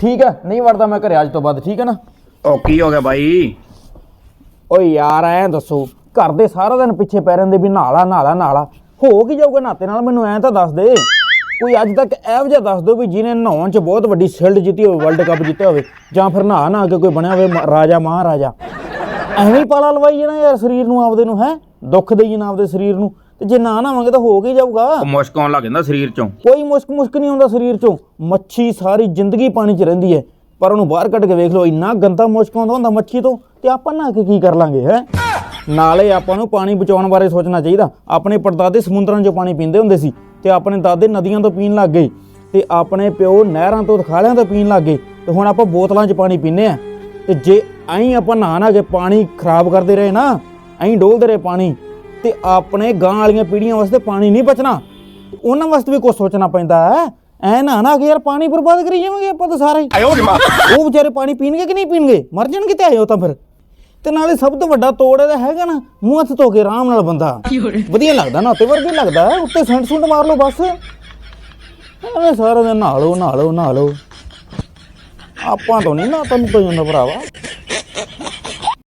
ਠੀਕ ਹੈ? ਨਹੀਂ ਵੜਦਾ ਮੈਂ ਘਰੇ ਅੱਜ ਤੋਂ ਬਾਅਦ ਠੀਕ ਹੈ ਨਾ? ਉਹ ਕੀ ਹੋ ਗਿਆ ਬਾਈ? ਓਏ ਯਾਰ ਐਂ ਦੱਸੋ ਘਰ ਦੇ ਸਾਰਾ ਦਿਨ ਪਿੱਛੇ ਪੈ ਰਹਿੰਦੇ ਵੀ ਨਾਲਾ ਨਾਲਾ ਨਾਲਾ। ਹੋ ਕੀ ਜਾਊਗਾ ਨਾਤੇ ਨਾਲ? ਮੈਨੂੰ ਐਂ ਤਾਂ ਦੱਸ ਦੇ। ਕੋਈ ਅੱਜ ਤੱਕ ਇਹੋ ਜਿਹਾ ਦੱਸ ਦਿਓ ਵੀ ਜਿਹਨੇ ਨਹਾਉਣ 'ਚ ਬਹੁਤ ਵੱਡੀ ਸ਼ਿਲਡ ਜਿੱਤੀ ਹੋਵੇ ਵਰਲਡ ਕੱਪ ਜਿੱਤਿਆ ਹੋਵੇ ਜਾਂ ਫਿਰ ਨਹਾ ਨਾ ਕੇ ਕੋਈ ਬਣਿਆ ਹੋਵੇ ਮ- ਰਾਜਾ ਮਹਾਰਾਜਾ। ਐਵੇਂ ਹੀ ਪਾਲਾ ਲਵਾਈ ਜਾਣਾ ਯਾਰ ਸਰੀਰ ਨੂੰ ਆਪਦੇ ਨੂੰ ਹੈ? ਦੁੱਖ ਦੇਈ ਜਾਣਾ ਆਪਦੇ ਸਰੀਰ ਨੂੰ। ਤੇ ਜੇ ਨਾ ਨਹਾਵਾਂਗੇ ਤਾਂ ਹੋ ਕੀ ਜਾਊਗਾ? ਮੁਸ਼ਕ ਆਉਣ ਲੱਗ ਜਾਂਦਾ ਸਰੀਰ ਚੋਂ। ਕੋਈ ਮੁਸ਼ਕ ਮੁਸ਼ਕ ਨਹੀਂ ਆਉਂਦਾ ਸਰੀਰ ਚੋਂ। ਮੱਛੀ ਸਾਰੀ ਜ਼ਿੰਦਗੀ ਪਾਣੀ 'ਚ ਰਹਿੰਦੀ ਹੈ ਪਰ ਉਹਨੂੰ ਬਾਹਰ ਕੱਢ ਕੇ ਵੇਖ ਲਓ ਇੰਨਾ ਗੰਦਾ ਮੁਸ਼ਕ ਆਉਂਦਾ ਹੁੰਦਾ ਮੱਛੀ ਤੋਂ ਤੇ ਆਪਾਂ ਨਹਾ ਕੇ ਕੀ ਕਰ ਲਾਂਗੇ ਹੈ? ਨਾਲੇ ਆਪਾਂ ਨੂੰ ਪਾਣੀ ਬਚਾਉਣ ਬਾਰੇ ਸੋਚਣਾ ਚਾਹੀਦਾ। ਆਪਣੇ ਪੜਦਾਦੇ ਸਮੁੰਦਰਾਂ 'ਚੋਂ ਪਾਣੀ ਪੀਂਦੇ ਹੁੰਦੇ ਸੀ ਤੇ ਆਪਣੇ ਦਾਦੇ ਨਦੀਆਂ ਤੋਂ ਪੀਣ ਲੱਗ ਗਏ ਤੇ ਆਪਣੇ ਪਿਓ ਨਹਿਰਾਂ ਤੋਂ ਖਾਲਿਆਂ ਤੋਂ ਪੀਣ ਲੱਗ ਗਏ ਤੇ ਹੁਣ ਆਪਾਂ ਬੋਤਲਾਂ 'ਚ ਪਾਣੀ ਪੀਂਦੇ ਆ ਤੇ ਜੇ ਐਂ ਆਪਾਂ ਨਹਾ ਨਾ ਕੇ ਪਾਣੀ ਖਰਾਬ ਕਰਦੇ ਰਹੇ ਨਾ ਐਂ ਡੋਲਦੇ ਰਹੇ ਪਾਣੀ ਤੇ ਆਪਣੇ ਗਾਂ ਵਾਲੀਆਂ ਪੀੜ੍ਹੀਆਂ ਵਾਸਤੇ ਪਾਣੀ ਨਹੀਂ ਬਚਣਾ। ਉਹਨਾਂ ਵਾਸਤੇ ਵੀ ਕੁਝ ਸੋਚਣਾ ਪੈਂਦਾ ਹੈ। ਐ ਨਾ ਨਾ ਕਿ ਯਾਰ ਪਾਣੀ ਬਰਬਾਦ ਕਰੀ ਜਾਵਾਂਗੇ ਆਪਾਂ ਤਾਂ ਸਾਰੇ। ਉਹ ਵਿਚਾਰੇ ਪਾਣੀ ਪੀਣਗੇ ਕਿ ਨਹੀਂ ਪੀਣਗੇ? ਮਰ ਜਾਣਗੇ ਤੇ ਆਇਓ ਤਾਂ ਫਿਰ। ਤੇ ਨਾਲੇ ਸਭ ਤੋਂ ਵੱਡਾ ਤੋੜ ਇਹਦਾ ਹੈਗਾ ਨਾ ਮੂੰਹ ਹੱਥ ਧੋ ਕੇ ਆਰਾਮ ਨਾਲ ਬੰਦਾ। ਵਧੀਆ ਲੱਗਦਾ ਨਾ ਉੱਤੇ ਵਰਗੇ ਲੱਗਦਾ। ਉੱਤੇ ਸੈਂਟ ਸੁੰਡ ਮਾਰ ਲਓ ਬਸ। ਐਵੇਂ ਸਾਰਾ ਦਿਨ ਨਹਾ ਲਓ ਨਹਾ ਲਓ ਨਹਾ ਲਓ ਆਪਾਂ ਤੋਂ ਨਹੀਂ ਨਾ ਤੈਨੂੰ ਤੋਂ ਜਾਂਦਾ ਭਰਾਵਾ।